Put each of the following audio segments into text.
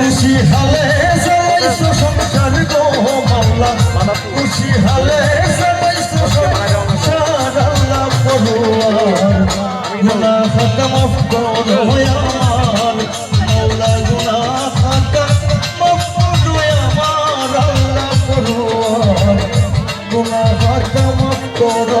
খুশি হালে চালাইছো সংসার গো মাওলা। খুশি হালে চালাইছো সংসার আল্লাহ পড়ুয়ার গুনা খাতা মাফ করো আমার। মাওলা গুনা খাতা মাফ করো আমার আল্লাহ পড়ুয়ার গুনা খাতা মাফ করো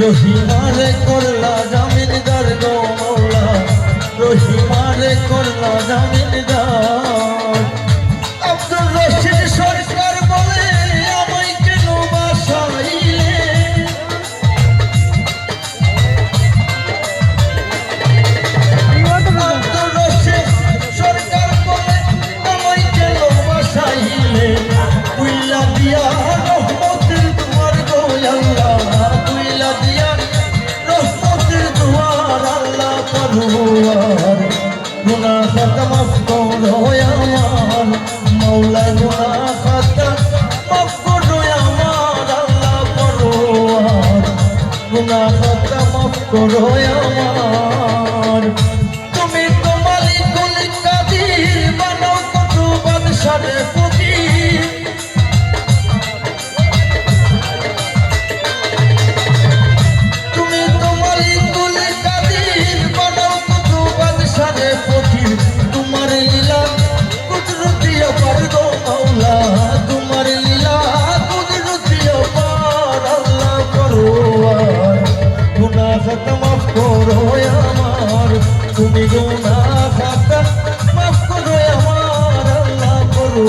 রহিমারে করলা জামিনদার গো মাওলা, রহিমারে করলা জামিনদার। আব্দুল রশিদ সরকার বলে আমায় কেন বাসাইলে আব্দুর রশিদ সরকার বলে আমায় কেন বাসাইলে কুইলা দিয়া মাওলা গুনাহ খাতা আমার। করো আমার। তুমি গোনা খাতা মাফ করো আমার আল্লাহ করো